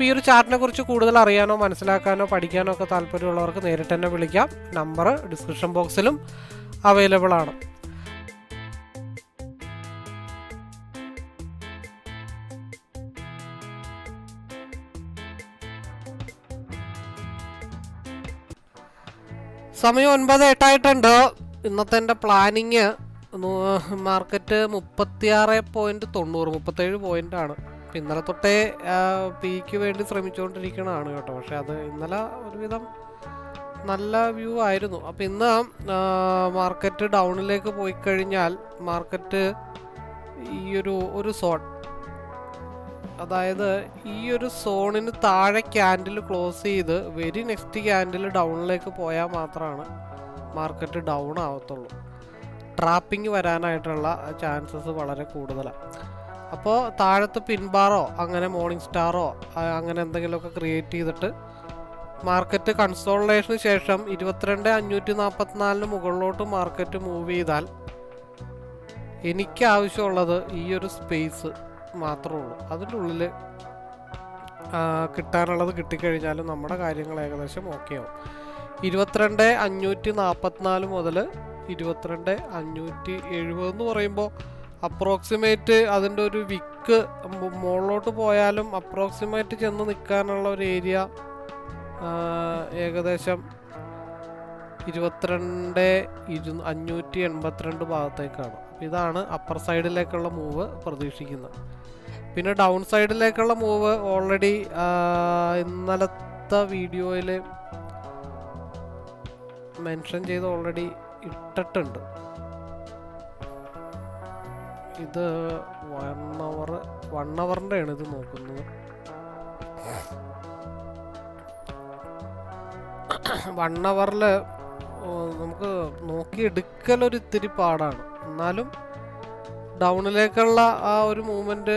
അപ്പോൾ ഈ ഒരു ചാർട്ടിനെ കുറിച്ച് കൂടുതൽ അറിയാനോ മനസ്സിലാക്കാനോ പഠിക്കാനോ ഒക്കെ താല്പര്യമുള്ളവർക്ക് നേരിട്ട് തന്നെ വിളിക്കാം. നമ്പർ ഡിസ്ക്രിപ്ഷൻ ബോക്സിലും അവൈലബിൾ ആണ്. സമയം ഒൻപത് എട്ടായിട്ടുണ്ട്. ഇന്നത്തെ എന്റെ പ്ലാനിങ് മാർക്കറ്റ് മുപ്പത്തിയാറ് പോയിന്റ് തൊണ്ണൂറ് മുപ്പത്തേഴ് പോയിന്റ് ആണ്. ഇന്നലെ തൊട്ടേ പിക്ക് വേണ്ടി ശ്രമിച്ചുകൊണ്ടിരിക്കണതാണ് കേട്ടോ. പക്ഷെ അത് ഇന്നലെ ഒരുവിധം നല്ല വ്യൂ ആയിരുന്നു. അപ്പം ഇന്ന് മാർക്കറ്റ് ഡൗണിലേക്ക് പോയി കഴിഞ്ഞാൽ മാർക്കറ്റ് ഈ ഒരു ഒരു സോൺ അതായത് ഈ ഒരു സോണിന് താഴെ ക്യാൻഡിൽ ക്ലോസ് ചെയ്ത് വെരി നെക്സ്റ്റ് ക്യാൻഡിൽ ഡൗണിലേക്ക് പോയാൽ മാത്രമാണ് മാർക്കറ്റ് ഡൗൺ ആവത്തുള്ളൂ. ട്രാപ്പിംഗ് വരാനായിട്ടുള്ള ചാൻസസ് വളരെ കൂടുതലാണ് അപ്പോൾ താഴത്ത് പിൻബാറോ അങ്ങനെ മോർണിംഗ് സ്റ്റാറോ അങ്ങനെ എന്തെങ്കിലുമൊക്കെ ക്രിയേറ്റ് ചെയ്തിട്ട് മാർക്കറ്റ് കൺസോൾട്ടേഷന് ശേഷം ഇരുപത്തിരണ്ട് അഞ്ഞൂറ്റി നാൽപ്പത്തിനാലിന് മുകളിലോട്ട് മാർക്കറ്റ് മൂവ് ചെയ്താൽ എനിക്ക് ആവശ്യമുള്ളത് ഈ ഒരു സ്പേസ് മാത്രമേ ഉള്ളൂ. അതിന്റെ ഉള്ളിൽ കിട്ടാനുള്ളത് കിട്ടിക്കഴിഞ്ഞാലും നമ്മുടെ കാര്യങ്ങൾ ഏകദേശം ഓക്കെ ആവും. ഇരുപത്തിരണ്ട് അഞ്ഞൂറ്റി നാൽപ്പത്തിനാല് മുതൽ ഇരുപത്തിരണ്ട് അഞ്ഞൂറ്റി എഴുപത് എന്ന് പറയുമ്പോൾ അപ്രോക്സിമേറ്റ് അതിന്റെ ഒരു വിക്ക് മുകളിലോട്ട് പോയാലും അപ്രോക്സിമേറ്റ് ചെന്ന് നിൽക്കാനുള്ള ഒരു ഏരിയ ഏകദേശം ഇരുപത്തിരണ്ട് ഇരു അഞ്ഞൂറ്റി എൺപത്തിരണ്ട് ഭാഗത്തേക്കാണ്. ഇതാണ് അപ്പർ സൈഡിലേക്കുള്ള മൂവ് പ്രതീക്ഷിക്കുന്നത്. പിന്നെ ഡൗൺ സൈഡിലേക്കുള്ള മൂവ് ഓൾറെഡി ഇന്നലത്തെ വീഡിയോയിൽ മെൻഷൻ ചെയ്ത് ഓൾറെഡി ഇട്ടിട്ടുണ്ട്. ഇത് വൺ അവർ വൺ അവറിന്റെ ആണ് ഇത് നോക്കുന്നത്. വൺ അവറിൽ നമുക്ക് നോക്കി എടുക്കലൊരു ഇത്തിരി പാടാണ്. എന്നാലും ഡൗണിലേക്കുള്ള ആ ഒരു മൂവ്മെന്റ്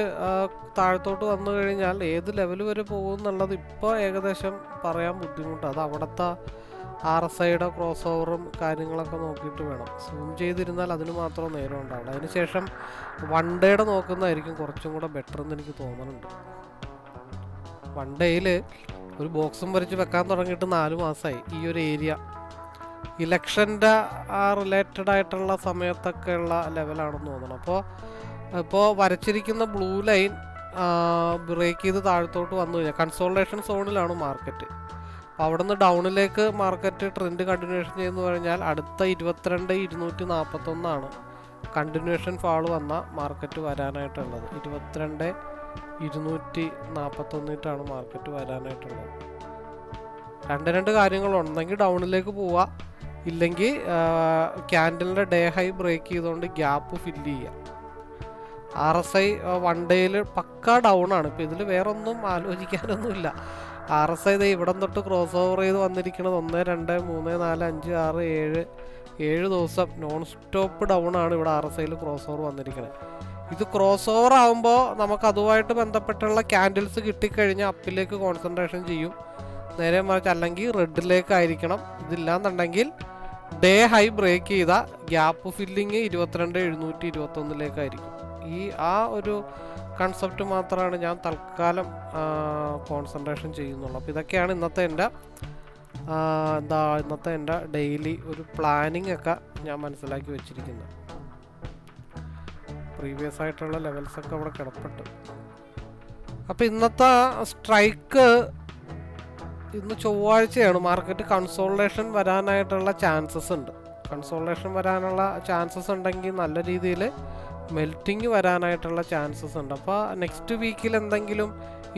താഴത്തോട്ട് വന്നു കഴിഞ്ഞാൽ ഏത് ലെവൽ വരെ പോകും എന്നുള്ളത് ഇപ്പോൾ ഏകദേശം പറയാൻ ബുദ്ധിമുട്ടാണ് അത് അവിടുത്തെ ആർ എസ് ഐയുടെ ക്രോസ് ഓവറും കാര്യങ്ങളൊക്കെ നോക്കിയിട്ട് വേണം. സൂം ചെയ്തിരുന്നാൽ അതിന് മാത്രം നേരം ഉണ്ടാവുള്ളൂ. അതിനുശേഷം വൺ ഡേയുടെ നോക്കുന്നതായിരിക്കും കുറച്ചും കൂടെ ബെറ്റർ എന്ന് എനിക്ക് തോന്നുന്നുണ്ട് വൺ ഡേയിൽ ഒരു ബോക്സും വരച്ച് വെക്കാൻ തുടങ്ങിയിട്ട് നാല് മാസമായി ഈ ഒരു ഏരിയ ഇലക്ഷന്റെ ആ റിലേറ്റഡ് ആയിട്ടുള്ള സമയത്തൊക്കെ ഉള്ള ലെവലാണെന്ന് തോന്നണം. അപ്പോൾ ഇപ്പോൾ വരച്ചിരിക്കുന്ന ബ്ലൂ ലൈൻ ബ്രേക്ക് ചെയ്ത് താഴത്തോട്ട് വന്നു കഴിഞ്ഞാൽ കൺസോൾട്ടേഷൻ സോണിലാണ് മാർക്കറ്റ് അവിടെ നിന്ന് ഡൗണിലേക്ക് മാർക്കറ്റ് ട്രെൻഡ് കണ്ടിന്യൂഷൻ ചെയ്യുന്നു പറഞ്ഞാൽ അടുത്ത ഇരുപത്തിരണ്ട് ഇരുന്നൂറ്റി നാൽപ്പത്തൊന്നാണ് കണ്ടിന്യൂഷൻ ഫാൾ വന്ന മാർക്കറ്റ് വരാനായിട്ടുള്ളത്. ഇരുപത്തിരണ്ട് ഇരുന്നൂറ്റി നാൽപ്പത്തൊന്നിട്ടാണ് മാർക്കറ്റ് വരാനായിട്ടുള്ളത്. രണ്ട് രണ്ട് കാര്യങ്ങളുണ്ടെങ്കിൽ ഡൗണിലേക്ക് പോവുക. ഇല്ലെങ്കിൽ ക്യാൻഡലിന്റെ ഡേ ഹൈ ബ്രേക്ക് ചെയ്തുകൊണ്ട് ഗ്യാപ്പ് ഫില്ല് ചെയ്യുക. ആർ എസ് ഐ വൺ ഡേയിൽ പക്ക ഡൗൺ ആണ്. ഇപ്പോൾ ഇതിൽ വേറൊന്നും ആലോചിക്കാനൊന്നുമില്ല. ആർ എസ് ഐ ഇവിടം തൊട്ട് ക്രോസ് ഓവർ ചെയ്ത് വന്നിരിക്കുന്നത് ഒന്ന് രണ്ട് മൂന്ന് നാല് അഞ്ച് ആറ് ഏഴ് ഏഴ് ദിവസം നോൺ സ്റ്റോപ്പ് ഡൗൺ ആണ് ഇവിടെ ആർ എസ് ഐയിൽ ക്രോസ് ഓവർ വന്നിരിക്കുന്നത് ഇത് ക്രോസ് ഓവർ ആകുമ്പോൾ നമുക്ക് അതുമായിട്ട് ബന്ധപ്പെട്ടുള്ള ക്യാൻഡിൽസ് കിട്ടിക്കഴിഞ്ഞാൽ അപ്പിലേക്ക് കോൺസെൻട്രേഷൻ ചെയ്യും. നേരെ മറിച്ച് അല്ലെങ്കിൽ റെഡിലേക്കായിരിക്കണം ഇതില്ലാന്നുണ്ടെങ്കിൽ ഡേ ഹൈ ബ്രേക്ക് ചെയ്ത ഗ്യാപ്പ് ഫില്ലിങ് ഇരുപത്തിരണ്ട് എഴുന്നൂറ്റി ഇരുപത്തൊന്നിലേക്കായിരിക്കും. ഈ ആ ഒരു കൺസെപ്റ്റ് മാത്രമാണ് ഞാൻ തൽക്കാലം കോൺസെൻട്രേഷൻ ചെയ്യുന്നുള്ളൂ. അപ്പോൾ ഇതൊക്കെയാണ് ഇന്നത്തെ എന്റെ എന്താ ഇന്നത്തെ എന്റെ ഡെയിലി ഒരു പ്ലാനിങ് ഒക്കെ ഞാൻ മനസ്സിലാക്കി വെച്ചിരിക്കുന്നത്. പ്രീവിയസ് ആയിട്ടുള്ള ലെവൽസ് ഒക്കെ അവിടെ കിടപ്പുണ്ട്. അപ്പോൾ ഇന്നത്തെ സ്ട്രൈക്ക് ഇന്ന് ചൊവ്വാഴ്ചയാണ്. മാർക്കറ്റ് കൺസോൾട്ടേഷൻ വരാനായിട്ടുള്ള ചാൻസസ് ഉണ്ട്. കൺസോൾട്ടേഷൻ വരാനുള്ള ചാൻസസ് ഉണ്ടെങ്കിൽ നല്ല രീതിയിൽ മെൽറ്റിങ് വരാനായിട്ടുള്ള ചാൻസസ് ഉണ്ട്. അപ്പോൾ നെക്സ്റ്റ് വീക്കിൽ എന്തെങ്കിലും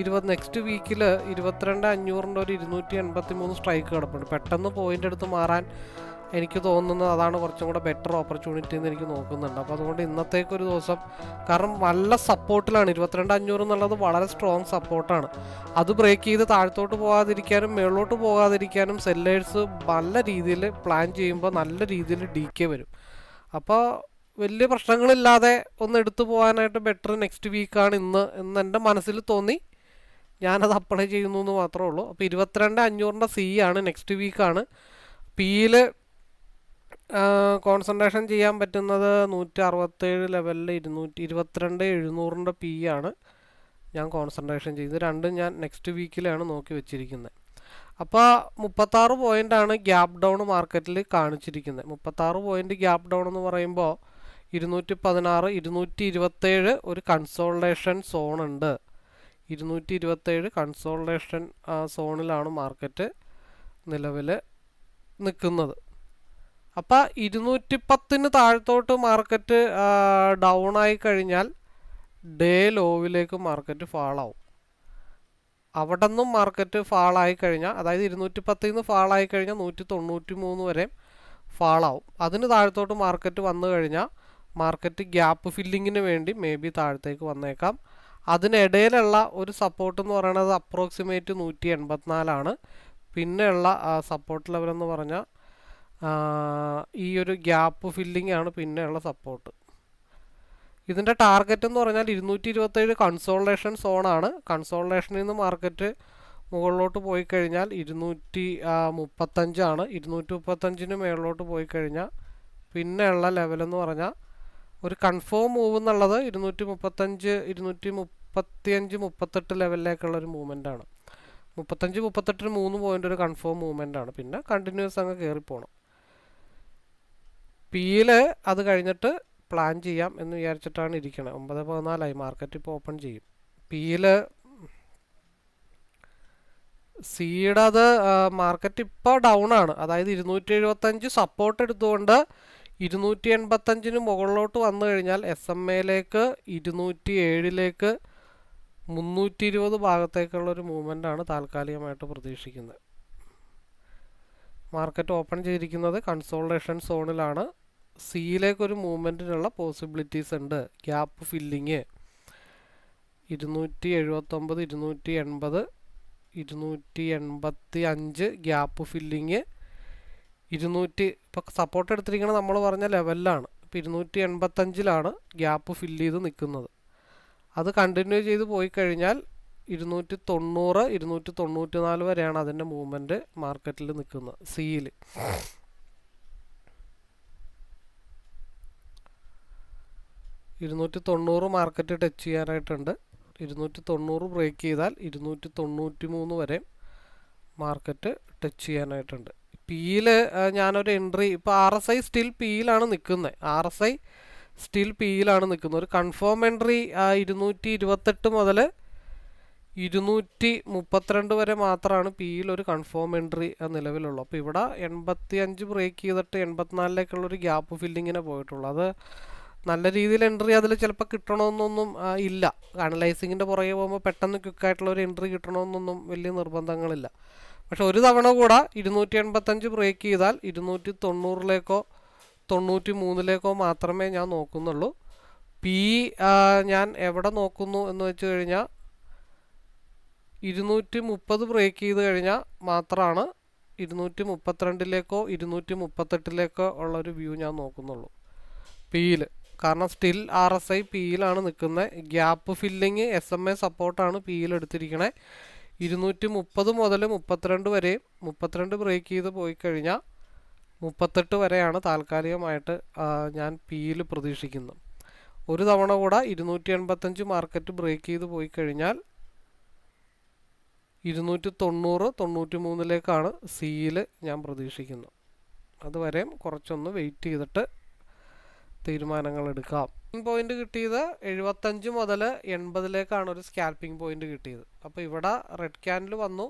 ഇരുപത് നെക്സ്റ്റ് വീക്കിൽ ഇരുപത്തിരണ്ട് അഞ്ഞൂറിന്റെ ഒരു ഇരുന്നൂറ്റി എൺപത്തി മൂന്ന് സ്ട്രൈക്ക് കിടപ്പുണ്ട്. പെട്ടെന്ന് പോയിന്റ് എടുത്ത് മാറാൻ എനിക്ക് തോന്നുന്നത് അതാണ് കുറച്ചും കൂടെ ബെറ്റർ ഓപ്പർച്യൂണിറ്റി എന്ന് എനിക്ക് നോക്കുന്നുണ്ട്. അപ്പോൾ അതുകൊണ്ട് ഇന്നത്തേക്കൊരു ദിവസം കാരണം നല്ല സപ്പോർട്ടിലാണ് ഇരുപത്തിരണ്ട് അഞ്ഞൂറ് എന്നുള്ളത് വളരെ സ്ട്രോങ് സപ്പോർട്ടാണ് അത് ബ്രേക്ക് ചെയ്ത് താഴത്തോട്ട് പോകാതിരിക്കാനും മേളോട്ട് പോകാതിരിക്കാനും സെല്ലേഴ്സ് നല്ല രീതിയിൽ പ്ലാൻ ചെയ്യുമ്പോൾ നല്ല രീതിയിൽ ഡി കെ വരും. അപ്പോൾ വലിയ പ്രശ്നങ്ങളില്ലാതെ ഒന്ന് എടുത്തു പോകാനായിട്ട് ബെറ്റർ നെക്സ്റ്റ് വീക്കാണ് ഇന്ന് എന്ന് എന്റെ മനസ്സിൽ തോന്നി. ഞാനത് അപ്ലൈ ചെയ്യുന്നു എന്ന് മാത്രമേ ഉള്ളൂ. അപ്പോൾ ഇരുപത്തിരണ്ട് അഞ്ഞൂറിന്റെ സി ആണ് നെക്സ്റ്റ് വീക്കാണ് പിയിൽ കോൺസെൻട്രേഷൻ ചെയ്യാൻ പറ്റുന്നത് നൂറ്റി അറുപത്തേഴ് ലെവലിൽ ഇരുന്നൂറ്റി ഇരുപത്തിരണ്ട് എഴുന്നൂറിന്റെ പി ആണ് ഞാൻ കോൺസെൻട്രേഷൻ ചെയ്ത് രണ്ടും ഞാൻ നെക്സ്റ്റ് വീക്കിലാണ് നോക്കി വെച്ചിരിക്കുന്നത് അപ്പോൾ മുപ്പത്താറ് പോയിന്റാണ് ഗ്യാപ് ഡൗൺ മാർക്കറ്റിൽ കാണിച്ചിരിക്കുന്നത് മുപ്പത്താറ് പോയിന്റ് ഗ്യാപ് ഡൗൺ എന്ന് പറയുമ്പോൾ ഇരുന്നൂറ്റി പതിനാറ് ഇരുന്നൂറ്റി ഇരുപത്തേഴ് ഒരു കൺസോൾട്ടേഷൻ സോൺ ഉണ്ട്. ഇരുന്നൂറ്റി ഇരുപത്തേഴ് കൺസോൾട്ടേഷൻ സോണിലാണ് മാർക്കറ്റ് നിലവിൽ നിൽക്കുന്നത്. അപ്പോൾ ഇരുന്നൂറ്റി പത്തിന് താഴത്തോട്ട് മാർക്കറ്റ് ഡൗൺ ആയി കഴിഞ്ഞാൽ ഡേ ലോവിലേക്ക് മാർക്കറ്റ് ഫാളാവും അവിടെ നിന്നും മാർക്കറ്റ് ഫാളായി കഴിഞ്ഞാൽ അതായത് ഇരുന്നൂറ്റി പത്തിൽ നിന്ന് ഫാളായി കഴിഞ്ഞാൽ നൂറ്റി തൊണ്ണൂറ്റി മൂന്ന് വരെ ഫാളാവും അതിന് താഴത്തോട്ട് മാർക്കറ്റ് വന്നു കഴിഞ്ഞാൽ മാർക്കറ്റ് ഗ്യാപ്പ് ഫില്ലിങ്ങിന് വേണ്ടി മേ ബി താഴത്തേക്ക് വന്നേക്കാം. അതിനിടയിലുള്ള ഒരു സപ്പോർട്ട് എന്ന് പറയുന്നത് അപ്രോക്സിമേറ്റ് നൂറ്റി എൺപത്തിനാലാണ് പിന്നെയുള്ള സപ്പോർട്ട് ലെവൽ എന്ന് പറഞ്ഞാൽ ഈ ഒരു ഗ്യാപ്പ് ഫില്ലിംഗ് ആണ് പിന്നെയുള്ള സപ്പോർട്ട് ഇതിന്റെ ടാർഗറ്റ് എന്ന് പറഞ്ഞാൽ ഇരുന്നൂറ്റി ഇരുപത്തേഴ് കൺസോൾട്ടേഷൻ സോണാണ് കൺസോൾട്ടേഷനിൽ നിന്ന് മാർക്കറ്റ് മുകളിലോട്ട് പോയി കഴിഞ്ഞാൽ ഇരുന്നൂറ്റി മുപ്പത്തഞ്ചാണ്. ഇരുന്നൂറ്റി മുപ്പത്തഞ്ചിന് മുകളിലോട്ട് പോയി കഴിഞ്ഞാൽ പിന്നെയുള്ള ലെവലെന്ന് പറഞ്ഞാൽ ഒരു കൺഫേം മൂവ് എന്നുള്ളത് ഇരുന്നൂറ്റി മുപ്പത്തഞ്ച് ഇരുന്നൂറ്റി മുപ്പത്തിയഞ്ച് മുപ്പത്തെട്ട് ലെവലിലേക്കുള്ള ഒരു മൂവ്മെന്റ് ആണ്. മുപ്പത്തഞ്ച് മുപ്പത്തെട്ടിന് മൂന്ന് പോയിന്റ് ഒരു കൺഫേം മൂവ്മെന്റ് ആണ്. പിന്നെ കണ്ടിന്യൂസ് അങ്ങ് കയറിപ്പോണം പിയിൽ അത് കഴിഞ്ഞിട്ട് പ്ലാൻ ചെയ്യാം എന്ന് വിചാരിച്ചിട്ടാണ് ഇരിക്കുന്നത് ഒമ്പത് പതിനാലായി മാർക്കറ്റ് ഇപ്പോൾ ഓപ്പൺ ചെയ്യും. പിയിൽ സീഡ് അത് മാർക്കറ്റ് ഇപ്പോൾ ഡൗൺ ആണ്. അതായത് ഇരുന്നൂറ്റി എഴുപത്തഞ്ച് സപ്പോർട്ട് എടുത്തുകൊണ്ട് ഇരുന്നൂറ്റി എൺപത്തഞ്ചിന് മുകളിലോട്ട് വന്നു കഴിഞ്ഞാൽ എസ് എം എയിലേക്ക് ഇരുന്നൂറ്റി ഏഴിലേക്ക് മുന്നൂറ്റി ഇരുപത് ഭാഗത്തേക്കുള്ളൊരു മൂവ്മെന്റ് ആണ് താൽക്കാലികമായിട്ട് പ്രതീക്ഷിക്കുന്നത്. മാർക്കറ്റ് ഓപ്പൺ ചെയ്തിരിക്കുന്നത് കൺസോൾട്ടേഷൻ സോണിലാണ്. സിയിലേക്കൊരു മൂവ്മെന്റിനുള്ള പോസിബിലിറ്റീസ് ഉണ്ട്. ഗ്യാപ്പ് ഫില്ലിങ് ഇരുന്നൂറ്റി എഴുപത്തൊമ്പത് ഇരുന്നൂറ്റി എൺപത് ഇരുന്നൂറ്റി എൺപത്തി അഞ്ച് ഗ്യാപ്പ് ഫില്ലിങ് ഇരുന്നൂറ്റി ഇപ്പോൾ സപ്പോർട്ട് എടുത്തിരിക്കുന്നത് നമ്മൾ പറഞ്ഞ ലെവലിലാണ് ഇപ്പോൾ ഇരുന്നൂറ്റി എൺപത്തഞ്ചിലാണ് ഗ്യാപ്പ് ഫില്ല് ചെയ്ത് നിൽക്കുന്നത് അത് കണ്ടിന്യൂ ചെയ്ത് പോയി കഴിഞ്ഞാൽ ഇരുന്നൂറ്റി തൊണ്ണൂറ് ഇരുന്നൂറ്റി തൊണ്ണൂറ്റി നാല് വരെയാണ് അതിന്റെ മൂവ്മെന്റ് മാർക്കറ്റിൽ നിൽക്കുന്നത് സിയിൽ ഇരുന്നൂറ്റി തൊണ്ണൂറ് മാർക്കറ്റ് ടച്ച് ചെയ്യാനായിട്ടുണ്ട്. ഇരുന്നൂറ്റി തൊണ്ണൂറ് ബ്രേക്ക് ചെയ്താൽ ഇരുന്നൂറ്റി തൊണ്ണൂറ്റി മൂന്ന് വരെ മാർക്കറ്റ് ടച്ച് ചെയ്യാനായിട്ടുണ്ട്. പിയിൽ ഞാനൊരു എൻട്രി ഇപ്പോൾ ആർ എസ് ഐ സ്റ്റിൽ പിയിലാണ് നിൽക്കുന്നത് ആർ എസ് ഐ സ്റ്റിൽ പിയിലാണ് നിൽക്കുന്നത് ഒരു കൺഫേം എൻട്രി ഇരുന്നൂറ്റി ഇരുപത്തെട്ട് മുതൽ ഇരുന്നൂറ്റി മുപ്പത്തിരണ്ട് വരെ മാത്രമാണ് പിയിൽ ഒരു കൺഫേം എൻട്രി നിലവിലുള്ളൂ. അപ്പോൾ ഇവിടെ എൺപത്തി അഞ്ച് ബ്രേക്ക് ചെയ്തിട്ട് എൺപത്തിനാലിലേക്കുള്ള ഒരു ഗ്യാപ്പ് ഫില്ലിങ്ങിനെ പോയിട്ടുള്ളൂ. അത് നല്ല രീതിയിൽ എൻട്രി അതിൽ ചിലപ്പോൾ കിട്ടണമെന്നൊന്നും ഇല്ല. അനലൈസിങ്ങിന്റെ പുറകെ പോകുമ്പോൾ പെട്ടെന്ന് ക്വിക്കായിട്ടുള്ള ഒരു എൻട്രി കിട്ടണമെന്നൊന്നും വലിയ നിർബന്ധങ്ങളില്ല. പക്ഷെ ഒരു തവണ കൂടെ ഇരുന്നൂറ്റി എൺപത്തഞ്ച് ബ്രേക്ക് ചെയ്താൽ ഇരുന്നൂറ്റി തൊണ്ണൂറിലേക്കോ തൊണ്ണൂറ്റി മൂന്നിലേക്കോ മാത്രമേ ഞാൻ നോക്കുന്നുള്ളൂ. പി ഞാൻ എവിടെ നോക്കുന്നു എന്ന് വെച്ച് കഴിഞ്ഞാൽ ഇരുന്നൂറ്റി മുപ്പത് ബ്രേക്ക് ചെയ്ത് കഴിഞ്ഞാൽ മാത്രമാണ് ഇരുന്നൂറ്റി മുപ്പത്തിരണ്ടിലേക്കോ ഇരുന്നൂറ്റി മുപ്പത്തെട്ടിലേക്കോ ഉള്ളൊരു വ്യൂ ഞാൻ നോക്കുന്നുള്ളൂ. പിയിൽ കാരണം സ്റ്റിൽ ആർ എസ് ഐ പിയിലാണ് നിൽക്കുന്നത്. Gap filling S M A സപ്പോർട്ടാണ് പിയിൽ എടുത്തിരിക്കണേ ഇരുന്നൂറ്റി മുപ്പത് മുതൽ മുപ്പത്തിരണ്ട് വരെ മുപ്പത്തിരണ്ട് ബ്രേക്ക് ചെയ്ത് പോയി കഴിഞ്ഞാൽ മുപ്പത്തെട്ട് വരെയാണ് താൽക്കാലികമായിട്ട് ഞാൻ പിയിൽ പ്രതീക്ഷിക്കുന്നത്. ഒരു തവണ കൂടെ ഇരുന്നൂറ്റി എൺപത്തഞ്ച് മാർക്കറ്റ് ബ്രേക്ക് ചെയ്ത് പോയി കഴിഞ്ഞാൽ ഇരുന്നൂറ്റി തൊണ്ണൂറ് തൊണ്ണൂറ്റി മൂന്നിലേക്കാണ് സിയിൽ ഞാൻ പ്രതീക്ഷിക്കുന്നത്. അതുവരെയും കുറച്ചൊന്ന് വെയിറ്റ് ചെയ്തിട്ട് തീരുമാനങ്ങൾ എടുക്കാം പോയിന്റ് കിട്ടിയത് എഴുപത്തഞ്ച് മുതൽ എൺപതിലേക്കാണ് ഒരു സ്കാൽപ്പിംഗ് പോയിന്റ് കിട്ടിയത്. അപ്പോൾ ഇവിടെ റെഡ് ക്യാൻഡിൽ വന്നു.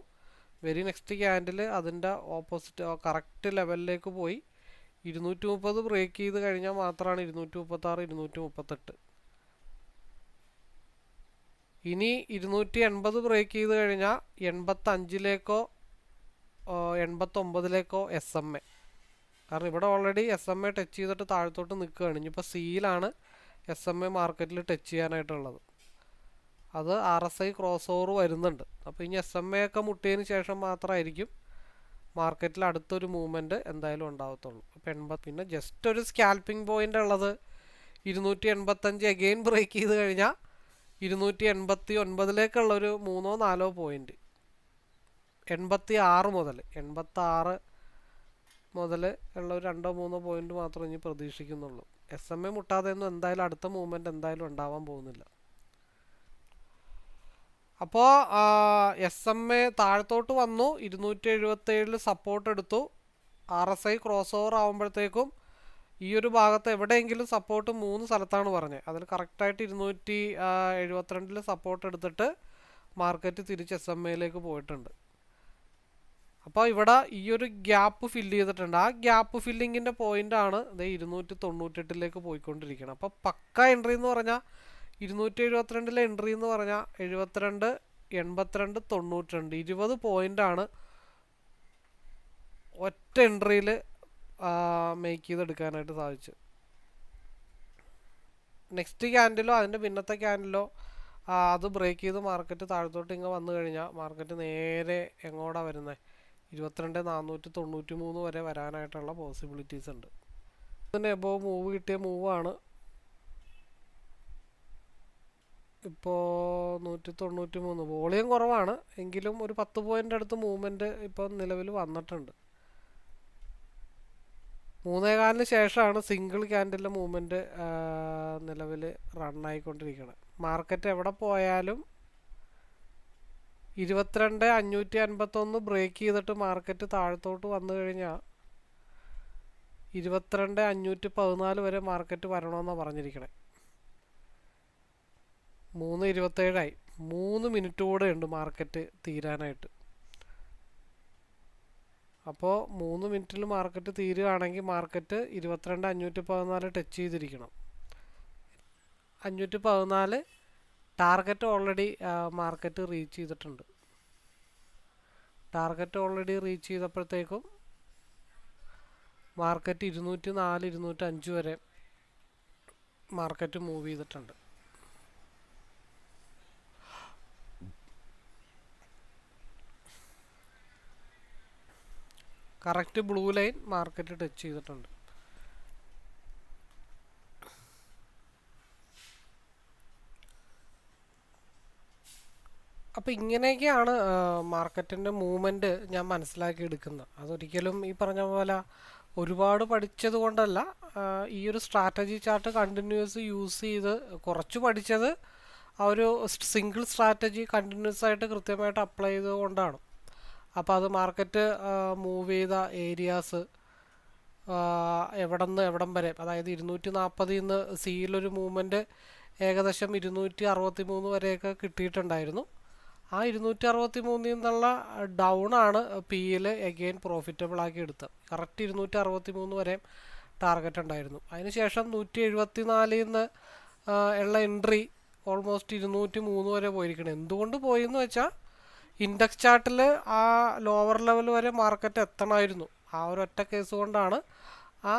വെരി നെക്സ്റ്റ് ക്യാൻഡിൽ അതിന്റെ ഓപ്പോസിറ്റ് കറക്റ്റ് ലെവലിലേക്ക് പോയി. ഇരുന്നൂറ്റി മുപ്പത് ബ്രേക്ക് ചെയ്ത് കഴിഞ്ഞാൽ മാത്രമാണ് ഇരുന്നൂറ്റി മുപ്പത്താറ് ഇരുന്നൂറ്റി മുപ്പത്തെട്ട് ഇനി ഇരുന്നൂറ്റി എൺപത് ബ്രേക്ക് ചെയ്ത് കഴിഞ്ഞാൽ എൺപത്തഞ്ചിലേക്കോ എൺപത്തൊമ്പതിലേക്കോ എസ് എം എ കാരണം ഇവിടെ already S M A touch ചെയ്തിട്ട് താഴത്തോട്ട് നിൽക്കുകയാണ്. ഇനിയിപ്പോൾ സിയിലാണ് എസ് എം എ മാർക്കറ്റിൽ ടച്ച് ചെയ്യാനായിട്ടുള്ളത്. അത് R S I cross over വരുന്നുണ്ട്. അപ്പോൾ ഇനി എസ് എം എ ഒക്കെ മുട്ടിയതിന് ശേഷം മാത്രമായിരിക്കും മാർക്കറ്റിൽ അടുത്തൊരു മൂവ്മെന്റ് എന്തായാലും ഉണ്ടാകത്തുള്ളൂ അപ്പോൾ എൺപത് പിന്നെ ജസ്റ്റ് ഒരു സ്കാൽപ്പിംഗ് പോയിന്റ് ഉള്ളത് ഇരുന്നൂറ്റി എൺപത്തഞ്ച് എഗെയിൻ ബ്രേക്ക് ചെയ്ത് കഴിഞ്ഞാൽ ഇരുന്നൂറ്റി എൺപത്തി ഒൻപതിലേക്കുള്ളൊരു മൂന്നോ നാലോ പോയിന്റ് എൺപത്തി ആറ് മുതൽ എൺപത്തി ആറ് മുതൽ ഉള്ള ഒരു രണ്ടോ മൂന്നോ പോയിന്റ് മാത്രമേ ഇനി പ്രതീക്ഷിക്കുന്നുള്ളൂ. എസ് എം എ മുട്ടാതെ ഒന്നും എന്തായാലും അടുത്ത മൂവ്മെന്റ് എന്തായാലും ഉണ്ടാവാൻ പോകുന്നില്ല. അപ്പോൾ എസ് എം എ താഴത്തോട്ട് വന്നു ഇരുന്നൂറ്റി എഴുപത്തി ഏഴിൽ സപ്പോർട്ട് എടുത്തു. R S I cross over ആകുമ്പോഴത്തേക്കും ഈ ഒരു ഭാഗത്ത് എവിടെയെങ്കിലും സപ്പോർട്ട് മൂന്ന് സ്ഥലത്താണ് പറഞ്ഞത്. അതിൽ കറക്റ്റായിട്ട് ഇരുന്നൂറ്റി എഴുപത്തിരണ്ടിൽ സപ്പോർട്ട് എടുത്തിട്ട് മാർക്കറ്റ് തിരിച്ച് എസ് എം എയിലേക്ക് പോയിട്ടുണ്ട്. അപ്പോൾ ഇവിടെ ഈ ഒരു ഗ്യാപ്പ് ഫില്ല് ചെയ്തിട്ടുണ്ട്. ആ ഗ്യാപ്പ് ഫില്ലിങ്ങിന്റെ പോയിന്റാണ് ഇത് ഇരുന്നൂറ്റി തൊണ്ണൂറ്റെട്ടിലേക്ക് പോയിക്കൊണ്ടിരിക്കുന്നത് അപ്പോൾ പക്ക എൻട്രി എന്ന് പറഞ്ഞാൽ ഇരുന്നൂറ്റി എഴുപത്തിരണ്ടിലെ എൻട്രി എന്ന് പറഞ്ഞാൽ എഴുപത്തിരണ്ട് എൺപത്തിരണ്ട് തൊണ്ണൂറ്റിരണ്ട്. ഇരുപത് പോയിന്റാണ് ഒറ്റ എൻട്രിയിൽ മേക്ക് ചെയ്തെടുക്കാനായിട്ട് സാധിച്ചു നെക്സ്റ്റ് ക്യാൻഡിലോ അതിന്റെ പിന്നത്തെ ക്യാൻഡിലോ അത് ബ്രേക്ക് ചെയ്ത് മാർക്കറ്റ് താഴത്തോട്ട് ഇങ്ങനെ വന്നു കഴിഞ്ഞാൽ മാർക്കറ്റ് നേരെ എങ്ങോട്ടാണ് വരുന്നത് ഇരുപത്തിരണ്ട് നാനൂറ്റി തൊണ്ണൂറ്റി മൂന്ന് വരെ വരാനായിട്ടുള്ള പോസിബിലിറ്റീസ് ഉണ്ട്. ഇതിന് എബോ മൂവ് കിട്ടിയ മൂവാണ് ഇപ്പോൾ നൂറ്റി തൊണ്ണൂറ്റി മൂന്ന് വോളിയം കുറവാണ്. എങ്കിലും ഒരു പത്ത് പോയിന്റ് അടുത്ത് മൂവ്മെന്റ് ഇപ്പോൾ നിലവിൽ വന്നിട്ടുണ്ട്. മൂന്നേകാലിന് ശേഷമാണ് സിംഗിൾ ക്യാൻഡിലെ മൂവ്മെന്റ് നിലവിൽ റണ്ണായിക്കൊണ്ടിരിക്കുന്നത് മാർക്കറ്റ് എവിടെ പോയാലും ഇരുപത്തിരണ്ട് അഞ്ഞൂറ്റി അൻപത്തൊന്ന് ബ്രേക്ക് ചെയ്തിട്ട് മാർക്കറ്റ് താഴത്തോട്ട് വന്നു കഴിഞ്ഞാൽ ഇരുപത്തിരണ്ട് അഞ്ഞൂറ്റി പതിനാല് വരെ മാർക്കറ്റ് വരണമെന്നാണ് പറഞ്ഞിരിക്കണേ. മൂന്ന് ഇരുപത്തേഴായി. മൂന്ന് മിനിറ്റ് കൂടെ ഉണ്ട് മാർക്കറ്റ് തീരാനായിട്ട്. അപ്പോൾ മൂന്ന് മിനിറ്റിൽ മാർക്കറ്റ് തീരുകയാണെങ്കിൽ മാർക്കറ്റ് ഇരുപത്തിരണ്ട് അഞ്ഞൂറ്റി പതിനാല് ടച്ച് ചെയ്തിരിക്കണം. അഞ്ഞൂറ്റി പതിനാല് ടാർഗറ്റ് ഓൾറെഡി മാർക്കറ്റ് റീച്ച് ചെയ്തിട്ടുണ്ട്. ടാർഗറ്റ് ഓൾറെഡി റീച്ച് ചെയ്തപ്പോഴത്തേക്കും മാർക്കറ്റ് ഇരുന്നൂറ്റി നാല് ഇരുന്നൂറ്റി അഞ്ച് വരെ മാർക്കറ്റ് മൂവ് ചെയ്തിട്ടുണ്ട്. Correct blue line market touch ചെയ്തിട്ടുണ്ട്. അപ്പോൾ ഇങ്ങനെയൊക്കെയാണ് മാർക്കറ്റിന്റെ മൂവ്മെന്റ് ഞാൻ മനസ്സിലാക്കി എടുക്കുന്നത്. അതൊരിക്കലും ഈ പറഞ്ഞ പോലെ ഒരുപാട് പഠിച്ചത് കൊണ്ടല്ല ഈ ഒരു സ്ട്രാറ്റജി ചാർട്ട് കണ്ടിന്യൂസ് യൂസ് ചെയ്ത് കുറച്ച് പഠിച്ചത് ആ ഒരു സിംഗിൾ സ്ട്രാറ്റജി കണ്ടിന്യൂസ് ആയിട്ട് കൃത്യമായിട്ട് അപ്ലൈ ചെയ്തത് കൊണ്ടാണ്. അപ്പോൾ അത് മാർക്കറ്റ് മൂവ് ചെയ്ത ഏരിയാസ് എവിടെ നിന്ന് എവിടം വരെ അതായത് ഇരുന്നൂറ്റി നാൽപ്പതിൽ നിന്ന് സിയിലൊരു മൂവ്മെന്റ് ഏകദേശം ഇരുന്നൂറ്റി അറുപത്തി മൂന്ന് വരെയൊക്കെ കിട്ടിയിട്ടുണ്ടായിരുന്നു. ആ ഇരുന്നൂറ്റി അറുപത്തി മൂന്നിൽ നിന്നുള്ള ഡൗൺ ആണ് പി എൽ എഗെയിൻ പ്രോഫിറ്റബിൾ ആക്കി എടുത്തത്. കറക്റ്റ് ഇരുന്നൂറ്റി അറുപത്തി മൂന്ന് വരെ ടാർഗറ്റ് ഉണ്ടായിരുന്നു. അതിനുശേഷം നൂറ്റി എഴുപത്തി നാലിൽ നിന്ന് ഉള്ള എൻട്രി ഓൾമോസ്റ്റ് ഇരുന്നൂറ്റി മൂന്ന് വരെ പോയിരിക്കണം. എന്തുകൊണ്ട് പോയി എന്ന് വെച്ചാൽ ഇൻഡെക്സ് ചാർട്ടിൽ ആ ലോവർ ലെവൽ വരെ മാർക്കറ്റ് എത്തണമായിരുന്നു. ആ ഒരു ഒറ്റ കേസ് കൊണ്ടാണ് ആ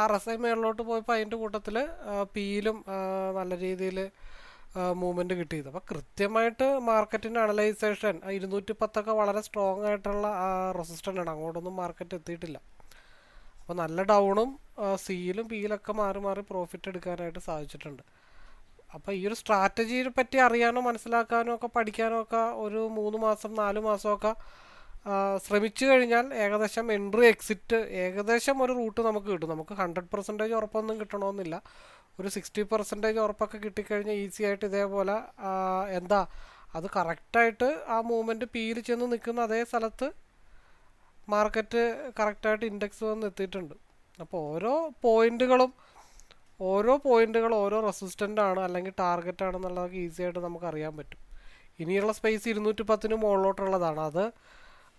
ആർ എസ് ഐ മേളിലോട്ട് പോയപ്പോൾ അതിന്റെ കൂട്ടത്തിൽ പിയിലും നല്ല രീതിയിൽ മൂവ്മെന്റ് കിട്ടിയത്. അപ്പോൾ കൃത്യമായിട്ട് മാർക്കറ്റിന്റെ അനലൈസേഷൻ ഇരുന്നൂറ്റി പത്തൊക്കെ വളരെ സ്ട്രോങ് ആയിട്ടുള്ള റെസിസ്റ്റന്റ് ആണ്. അങ്ങോട്ടൊന്നും മാർക്കറ്റ് എത്തിയിട്ടില്ല. അപ്പോൾ നല്ല ഡൗണും സിയിലും പിയിലൊക്കെ മാറി മാറി പ്രോഫിറ്റ് എടുക്കാനായിട്ട് സാധിച്ചിട്ടുണ്ട്. അപ്പോൾ ഈ ഒരു സ്ട്രാറ്റജിയെ പറ്റി അറിയാനോ മനസ്സിലാക്കാനോ ഒക്കെ പഠിക്കാനോ ഒക്കെ ഒരു മൂന്ന് മാസം നാല് മാസമൊക്കെ ശ്രമിച്ചു കഴിഞ്ഞാൽ ഏകദേശം എൻട്രി എക്സിറ്റ് ഏകദേശം ഒരു റൂട്ട് നമുക്ക് കിട്ടും. നമുക്ക് ഹൺഡ്രഡ് പെർസെന്റേജ് ഉറപ്പൊന്നും കിട്ടണമെന്നില്ല. ഒരു സിക്സ്റ്റി പെർസെന്റേജ് ഉറപ്പൊക്കെ കിട്ടിക്കഴിഞ്ഞാൽ ഈസി ആയിട്ട് ഇതേപോലെ എന്താ അത് കറക്റ്റായിട്ട് ആ മൂവ്മെന്റ് പിയിൽ ചെന്ന് നിൽക്കുന്ന അതേ സ്ഥലത്ത് മാർക്കറ്റ് കറക്റ്റായിട്ട് ഇൻഡെക്സ് വന്ന് എത്തിയിട്ടുണ്ട്. അപ്പോൾ ഓരോ പോയിന്റുകളും ഓരോ പോയിന്റുകൾ ഓരോ റെസിസ്റ്റന്റ് ആണ് അല്ലെങ്കിൽ ടാർഗറ്റ് ആണെന്നുള്ളതൊക്കെ ഈസി ആയിട്ട് നമുക്ക് അറിയാൻ പറ്റും. ഇനിയുള്ള സ്പേസ് ഇരുന്നൂറ്റി പത്തിന് മുകളിലോട്ടുള്ളതാണ്. അത്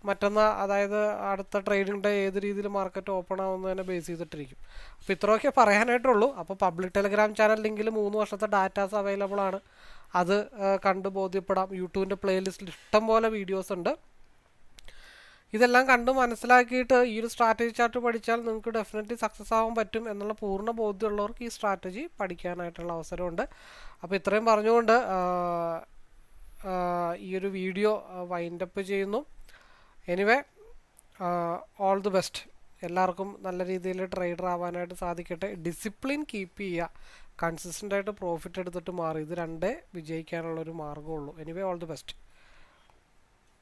മറ്റന്നാ അതായത് അടുത്ത ട്രേഡിംഗ് ഡേ ഏത് രീതിയിൽ മാർക്കറ്റ് ഓപ്പൺ ആവുന്നതിനെ ബേസ് ചെയ്തിട്ടിരിക്കും. അപ്പോൾ ഇത്രയൊക്കെ പറയാനായിട്ടുള്ളൂ. അപ്പോൾ പബ്ലിക് ടെലിഗ്രാം ചാനൽ ലിങ്കിൽ മൂന്ന് വർഷത്തെ ഡാറ്റാസ് അവൈലബിൾ ആണ്. അത് കണ്ട് ബോധ്യപ്പെടാം. യൂട്യൂബിന്റെ പ്ലേലിസ്റ്റിൽ ഇഷ്ടം പോലെ വീഡിയോസ് ഉണ്ട്. ഇതെല്ലാം കണ്ട് മനസ്സിലാക്കിയിട്ട് ഈ ഒരു സ്ട്രാറ്റജി ചാർട്ട് പഠിച്ചാൽ നിങ്ങൾക്ക് ഡെഫിനറ്റ്ലി സക്സസ് ആവാൻ പറ്റും എന്നുള്ള പൂർണ ബോധ്യമുള്ളവർക്ക് ഈ സ്ട്രാറ്റജി പഠിക്കാനായിട്ടുള്ള അവസരമുണ്ട്. അപ്പോൾ ഇത്രയും പറഞ്ഞുകൊണ്ട് ഈ ഒരു വീഡിയോ വൈൻഡപ്പ് ചെയ്യുന്നു. എനിവേ ഓൾ ദി ബെസ്റ്റ് എല്ലാവർക്കും നല്ല രീതിയിൽ ട്രേഡർ ആവാനായിട്ട് സാധിക്കട്ടെ. ഡിസിപ്ലിൻ കീപ്പ് ചെയ്യുക. കൺസിസ്റ്റന്റ് ആയിട്ട് പ്രോഫിറ്റ് എടുത്തിട്ട് മാറി. ഇത് രണ്ടേ വിജയിക്കാനുള്ള ഒരു മാർഗമുള്ളൂ. Anyway all the best